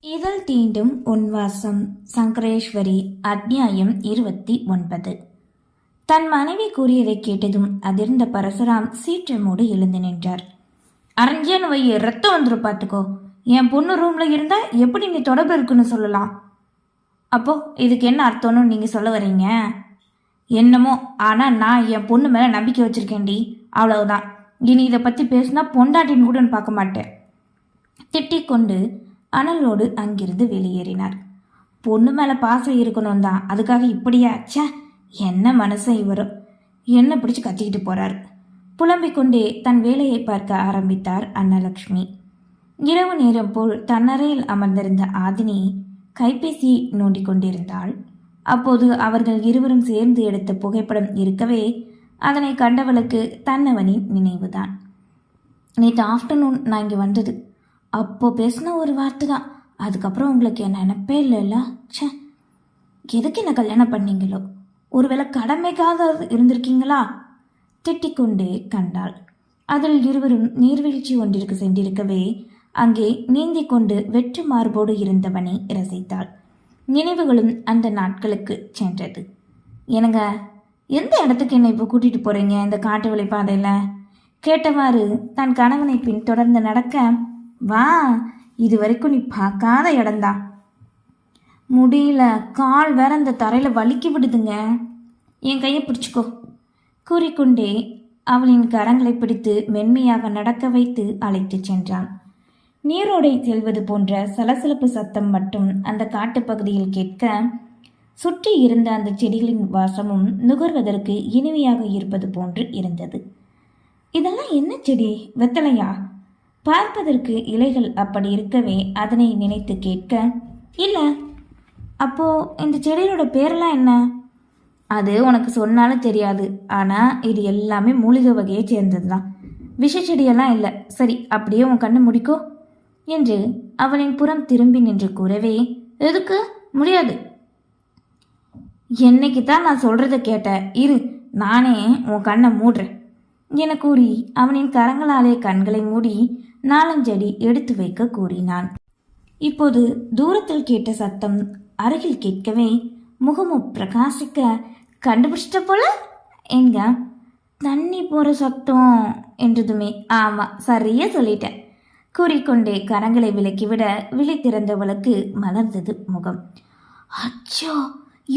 இதழ் தீண்டும் உன்வாசம் சங்கரேஸ்வரி அத்தியாயம் இருபத்தி ஒன்பது. தன் மனைவி கூறியதை கேட்டதும் அதிர்ந்த பரசுராம் சீற்றமோடு எழுந்து நின்றார். அரஞ்சேன்னு வை ரத்தம் வந்துடும் பார்த்துக்கோ. என் பொண்ணு ரூம்ல இருந்தா எப்படி நீ தொடர்பு இருக்குன்னு சொல்லலாம்? அப்போ இதுக்கு என்ன அர்த்தம்னு நீங்க சொல்ல வரீங்க? என்னமோ ஆனா நான் என் பொண்ணு மேல நம்பிக்கை வச்சிருக்கேன்டி. அவ்வளவுதான். இனி இதை பத்தி பேசினா பொண்டாட்டின்னு கூட பார்க்க மாட்டேன். திட்டிக் கொண்டு அனலோடு அங்கிருந்து வெளியேறினார். பொண்ணு மேலே பாசம் இருக்கணும் தான் அதுக்காக இப்படியா? ச்சே என்ன மனசன் இவரும் என்ன பிடிச்சி கத்திக்கிட்டு போறார். புலம்பிக் கொண்டே தன் வேலையை பார்க்க ஆரம்பித்தார் அன்னலக்ஷ்மி. இரவு நேரம் போல் தன்னறையில் அமர்ந்திருந்த ஆதினி கைபேசி நோண்டிக் கொண்டிருந்தாள். அப்போது அவர்கள் இருவரும் சேர்ந்து எடுத்த புகைப்படம் இருக்கவே அதனை கண்டவளுக்கு தன்னவனின் நினைவுதான். நேற்று ஆஃப்டர்நூன் நான் இங்கே வந்தது. அப்போ பேசின ஒரு வார்த்தை தான் அதுக்கப்புறம் உங்களுக்கு என்ன நினப்பே இல்லைல்ல? ச்சே. எதுக்கு என்ன கல்யாணம் பண்ணீங்களோ? ஒருவேளை கடமைக்காக இருந்திருக்கீங்களா? திட்டிக்கொண்டே கண்டாள். அதில் இருவரும் நீர்வீழ்ச்சி ஒன்றிற்கு சென்றிருக்கவே அங்கே நீந்திக் கொண்டு வெற்று மார்போடு இருந்தவனை ரசித்தாள். நினைவுகளும் அந்த நாட்களுக்கு சென்றது. எனங்க எந்த இடத்துக்கு என்னை இப்போ கூட்டிகிட்டு போகிறீங்க இந்த காட்டு வழி பாதையில் கேட்டவாறு தன் கணவனை பின் தொடர்ந்து நடக்க வா இது வரைக்கும் நீ பார்க்காத இடம்தான். முடியல கால் வேற அந்த தரையில் வலிக்கி விடுதுங்க. என் கையை பிடிச்சிக்கோ. கூறிக்கொண்டே அவளின் கரங்களை பிடித்து மென்மையாக நடக்க வைத்து அழைத்துச் சென்றான். நீரோடை செல்வது போன்ற சலசலப்பு சத்தம் மட்டும் அந்த காட்டுப்பகுதியில் கேட்க சுற்றி இருந்த அந்த செடிகளின் வாசமும் நுகர்வதற்கு இனிமையாக இருப்பது போன்று இருந்தது. இதெல்லாம் என்ன செடி? வெத்தலையா? பார்ப்பதற்கு இலைகள் அப்படி இருக்கவே அதனை நினைத்து கேட்க இல்லை அப்போ இந்த செடியோட பேரெல்லாம் என்ன? அது உனக்கு சொன்னாலும் தெரியாது. ஆனால் இது எல்லாமே மூலிகை வகையை சேர்ந்தது தான் விஷ செடியெல்லாம் இல்லை. சரி அப்படியே உன் கண்ணு முடிக்கோ என்று அவளின் புறம் திரும்பி நின்று கூறவே எதுக்கு? முடியாது. என்னைக்கு தான் நான் சொல்கிறத கேட்ட. இரு நானே உன் கண்ணை மூடுறேன் என கூறி அவனின் கரங்களாலே கண்களை மூடி நாலஞ்சடி எடுத்து வைக்க கூறினான். இப்போது தூரத்தில் கேட்ட சத்தம் அருகில் கேட்கவே முகமும் பிரகாசிக்க கண்டுபிடிச்சிட்ட போல? எங்க? தண்ணி போகிற சத்தம் என்றதுமே ஆமாம் சரியா சொல்லிட்டேன். கூறிக்கொண்டே கரங்களை விலக்கிவிட விழி திறந்தவளுக்கு மலர்ந்தது முகம். அச்சோ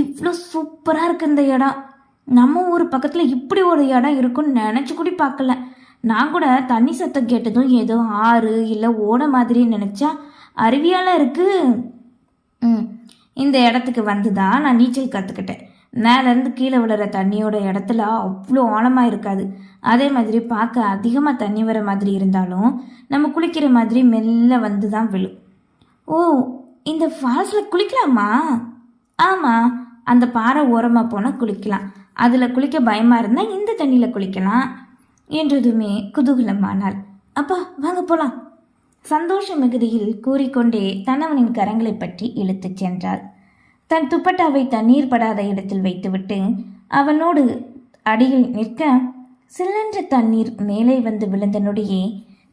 இவ்வளோ சூப்பராக இருக்கு இந்த இடம். நம்ம ஊர் பக்கத்தில் இப்படி ஒரு இடம் இருக்குன்னு நினச்சி கூட பார்க்கல. நான் கூட தண்ணி சத்தம் கேட்டதும் ஏதோ ஆறு இல்லை ஓட மாதிரி நினச்சா அருவியால இருக்குது ம் இந்த இடத்துக்கு வந்து தான் நான் நீச்சல் கற்றுக்கிட்டேன் மேலேருந்து கீழே விழுற தண்ணியோட இடத்துல அவ்வளோ ஆழமாக இருக்காது. அதே மாதிரி பார்க்க அதிகமாக தண்ணி வர மாதிரி இருந்தாலும் நம்ம குளிக்கிற மாதிரி மெல்ல வந்து தான் விழும். ஓ இந்த ஃபால்ஸில் குளிக்கலாமா? ஆமாம் அந்த பாறை ஓரமாக போனால் குளிக்கலாம். அதில் குளிக்க பயமாக இருந்தால் இந்த தண்ணியில் குளிக்கலாம். என்றதுமே குதூகலமானாள். அப்பா வாங்க போலாம். சந்தோஷ மிகுதியில் கூறிக்கொண்டே தனவனின் கரங்களை பற்றி இழுத்துச் சென்றாள். தன் துப்பட்டாவை தண்ணீர் படாத இடத்தில் வைத்துவிட்டு அவனோடு அடியில் நிற்க சில்லென்ற தண்ணீர் மேலே வந்து விழுந்த நொடியே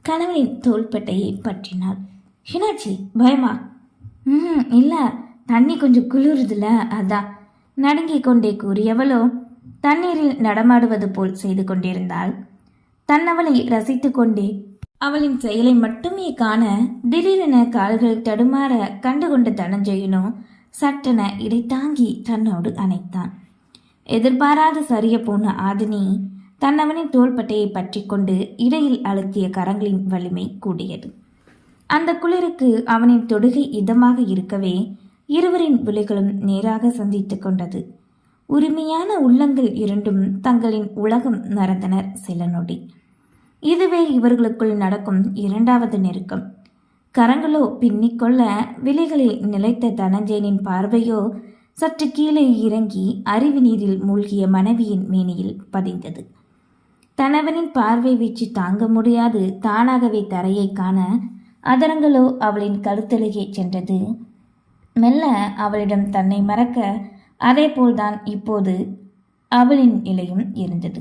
கணவனின் தோள்பட்டையை பற்றினாள். என்னாச்சு? பயமா? ம் இல்லை. தண்ணி கொஞ்சம் குளிருதுல அதான். நடுங்கிக் கொண்டே கூறியவளோ தண்ணீரில் நடமாடுவது போல் செய்து கொண்டிருந்தாள். தன்னவளை ரசித்து கொண்டே அவளின் செயலை மட்டுமே காண திடீரென கால்கள் தடுமாற கண்டுகொண்ட தனஞ்சயனோ சட்டென இடை தாங்கி தன்னோடு அணைத்தான். எதிர்பாராத சரிய போன ஆதினி தன்னவனின் தோள்பட்டையை பற்றி கொண்டு இடையில் அழுத்திய கரங்களின் வலிமை கூடியது. அந்த குளிருக்கு அவனின் தொடுகை இதமாக இருக்கவே இருவரின் விழிகளும் நேராக சந்தித்து கொண்டது. உரிமையான உள்ளங்கள் இரண்டும் தங்களின் உலகம் மறந்தனர் சில நொடி. இதுவே இவர்களுக்குள் நடக்கும் இரண்டாவது நெருக்கம். கரங்களோ பின்னிக்கொள்ள விழிகளில் நிலைத்த தனஞ்சயனின் பார்வையோ சற்று கீழே இறங்கி அருவி நீரில் மூழ்கிய மனைவியின் மேனியில் பதிந்தது. தனவனின் பார்வை வீச்சு தாங்க முடியாது தானாகவே தரையை காண அதரங்களோ அவளின் கழுத்தழுகே சென்றது. மெல்ல அவளிடம் தன்னை மறக்க அதேபோல்தான் இப்போது அவளின் நிலையும் இருந்தது.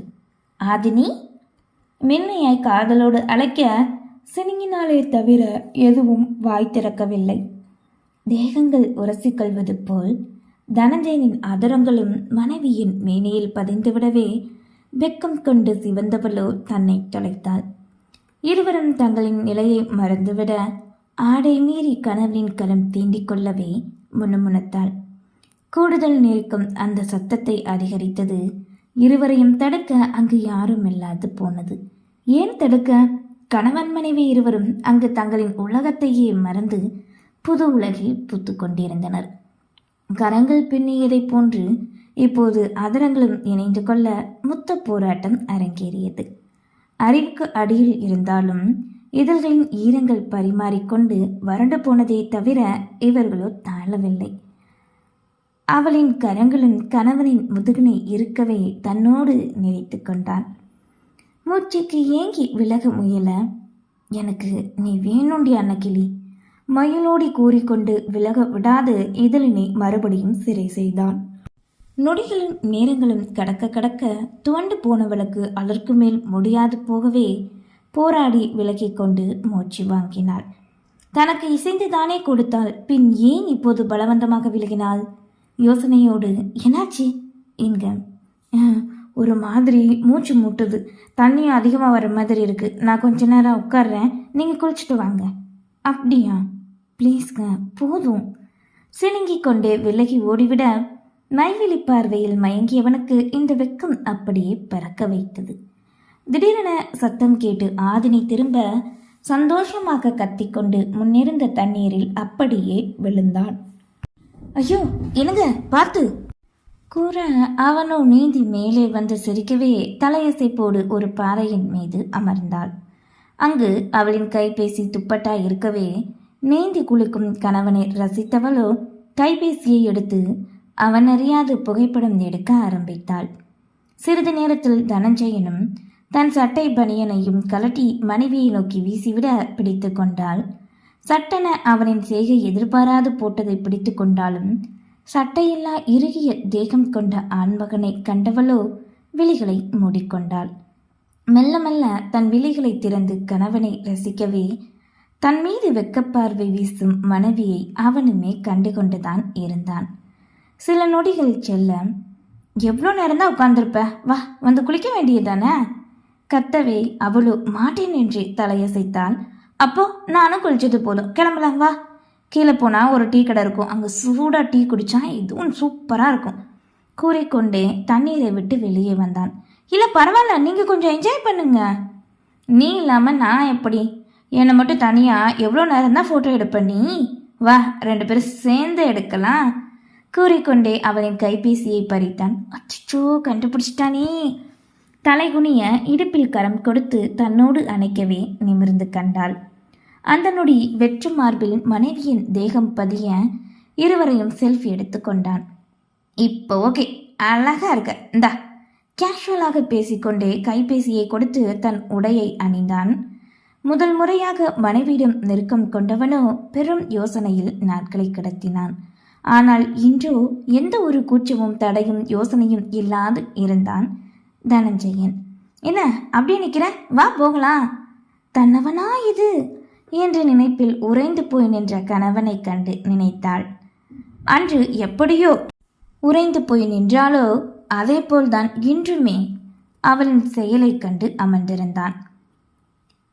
ஆதினி மென்மையாய் காதலோடு அழைக்க சினிங்கினாலே தவிர எதுவும் வாய் திறக்கவில்லை. தேகங்கள் உரசிக்கொள்வது போல் தனஞ்சயனின் அதரங்களும் மனைவியின் மேனையில் பதிந்துவிடவே வெக்கம் கொண்டு சிவந்தவளோ தன்னை தொலைத்தாள். இருவரும் தங்களின் நிலையை மறந்துவிட ஆடை மீறி கணவனின் கரம் தீண்டிக் கொள்ளவே முணுமுணுத்தாள். கூடுதல் நெருக்கம் அந்த சத்தத்தை அதிகரித்தது இருவரையும் தடுக்க அங்கு யாரும் இல்லாது போனது. ஏன் தடுக்க? கணவன் மனைவி இருவரும் அங்கு தங்களின் உலகத்தையே மறந்து புது உலகில் புத்து கொண்டிருந்தனர். கரங்கள் பின்னியதைப் போன்று இப்போது அதரங்களும் இணைந்து கொள்ள முத்த போராட்டம் அரங்கேறியது. அறிவுக்கு அடியில் இருந்தாலும் இதழ்களின் ஈரங்கள் பரிமாறிக்கொண்டு வறண்டு போனதை தவிர இவர்களோ தாழவில்லை. அவளின் கரங்களும் கணவனின் முதுகினை இருக்கவே தன்னோடு நினைத்து கொண்டான் மூச்சுக்கு ஏங்கி விலக முயல எனக்கு நீ வேணுண்டி அன்னக்கிளி மயிலோடி கூறிக்கொண்டு விலக விடாது இதழினை மறுபடியும் சிறை செய்தான். நொடிகளும் நேரங்களும் கடக்க கடக்க துவண்டு போனவளுக்கு அதற்கு மேல் முடியாது போகவே போராடி விலகிக் கொண்டு மூச்சு வாங்கினாள். தனக்கு இசைந்துதானே கொடுத்தாள் பின் ஏன் இப்போது பலவந்தமாக விலகினாள்? யோசனையோடு என்னாச்சு? என்க. ஒரு மாதிரி மூச்சு முட்டுது. தண்ணியும் அதிகமாக வர மாதிரி இருக்குது நான் கொஞ்ச நேரம் உட்காடுறேன் நீங்கள் குளிச்சுட்டு வாங்க. அப்படியா? ப்ளீஸ்ங்க போதும். சிணுங்கி கொண்டே விலகி ஓடிவிட நைவெளி பார்வையில் மயங்கியவனுக்கு இந்த வெக்கம் அப்படியே பறக்க வைத்தது. திடீரென சத்தம் கேட்டு ஆதினி திரும்ப சந்தோஷமாக கத்திக்கொண்டு முன்னிருந்த தண்ணீரில் அப்படியே விழுந்தான். ஐயோ என்னங்க? பார்த்து. கூற அவனோ நீந்தி மேலே வந்து சிரிக்கவே தலையசைப்போடு ஒரு பாறையின் மீது அமர்ந்தாள். அங்கு அவளின் கைபேசி துப்பட்டா இருக்கவே நீந்தி குளிக்கும் கணவனை ரசித்தவளோ கைபேசியை எடுத்து அவன் அறியாது புகைப்படம் எடுக்க ஆரம்பித்தாள். சிறிது நேரத்தில் தனஞ்சயனும் தன் சட்டை பனியனையும் கலட்டி மனைவியை நோக்கி வீசிவிட பிடித்து கொண்டாள். சட்டென அவனின் செய்கை எதிர்பாராது போட்டதை பிடித்து கொண்டாலும் சட்டையில்லா இறுகிய தேகம் கொண்ட ஆண்மகனை கண்டவளோ விழிகளை மூடிக்கொண்டாள். மெல்ல மெல்ல தன் விழிகளை திறந்து கணவனை ரசிக்கவே தன் மீது வெக்கப்பார்வை வீசும் மனைவியை அவனுமே கண்டுகொண்டுதான் இருந்தான். சில நொடிகள் செல்ல எவ்வளோ நேரம் தான் உட்காந்துருப்ப வா வந்து குளிக்க வேண்டியதானே கத்தவே அவளோ மாட்டேன் என்று தலையசைத்தாள். அப்போ நானும் குளிச்சது போதும். கிளம்பலாம் வா. கீழே போனால் ஒரு டீ கடை இருக்கும். அங்கே சூடாக டீ குடித்தா இதுவும் சூப்பராக இருக்கும். கூறிக்கொண்டே தண்ணீரை விட்டு வெளியே வந்தான். இல்லை பரவாயில்ல நீங்கள் கொஞ்சம் என்ஜாய் பண்ணுங்க. நீ இல்லாமல் நான் எப்படி? என்னை மட்டும் தனியாக எவ்வளோ நேரம் தான் ஃபோட்டோ எடுப்ப நீ? வா ரெண்டு பேரும் சேர்ந்து எடுக்கலாம். கூறிக்கொண்டே அவளின் கைபேசியை பறித்தான். அச்சோ கண்டுபிடிச்சிட்டானே தலைகுனிய இடுப்பில் கரம் கொடுத்து தன்னோடு அணைக்கவே நிமிர்ந்து கண்டாள். அந்த நொடி வெற்று மார்பில் மனைவியின் தேகம் பதிய இருவரையும் செல்ஃபி எடுத்துக்கொண்டான் இப்போ ஓகே அழகா இருக்க. இந்தா. கேஷுவலாக பேசிக்கொண்டே கைபேசியை கொடுத்து தன் உடையை அணிந்தான். முதல் முறையாக மனைவியிடம் நெருக்கம் கொண்டவனோ பெரும் யோசனையில் நாட்களை கடத்தினான். ஆனால் இன்றோ எந்த ஒரு கூச்சமும் தடையும் யோசனையும் இல்லாது இருந்தான். தனஞ்சயன். என்ன அப்படியே நிற்கிற வா போகலாம். தன்னவனா இது? என்ற நினைப்பில் உறைந்து போய் நின்ற கணவனை கண்டு நினைத்தாள். அன்று எப்படியோ உறைந்து போய் நின்றாலோ அதேபோல்தான் இன்றுமே அவளின் செயலை கண்டு அமர்ந்திருந்தான்.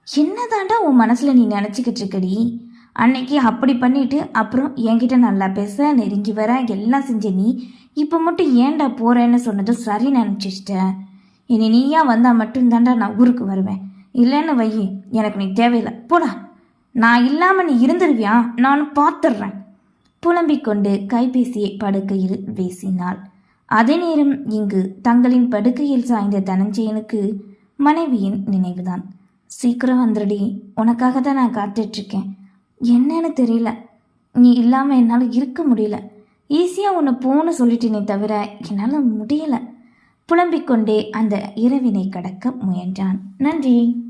என்னதாண்டா உன் மனசுல நீ நினச்சிக்கிட்டு இருக்கடி? அன்னைக்கு அப்படி பண்ணிட்டு அப்புறம் என்கிட்ட நல்லா பேச நெருங்கி வர எல்லாம் செஞ்ச நீ இப்போ மட்டும் ஏன்டா போறேன்னு சொன்னதும் சரி நினச்சிச்சிட்டேன் இனி நீயா வந்தால் மட்டும்தாண்டா நான் ஊருக்கு வருவேன். இல்லைன்னு வை எனக்கு நீ தேவையில்லை. போடா. நான் இல்லாமல் நீ இருந்துருவியா? நானும் பார்த்துடுறேன் புலம்பிக் கொண்டு கைபேசியை படுக்கையில் வீசினாள். அதே நேரம் இங்கு தங்களின் படுக்கையில் சாய்ந்த தனஞ்சயனுக்கு மனைவியின் நினைவுதான். சீக்கிரம் வந்துடி உனக்காக தான் நான் காத்துட்ருக்கேன். என்னன்னு தெரியல. நீ இல்லாமல் என்னால் இருக்க முடியல. ஈஸியாக உன்னை போன்னு சொல்லிட்டேனே தவிர என்னால் முடியலை. புலம்பிக் கொண்டே அந்த இரவினை கடக்க முயன்றான். நன்றி.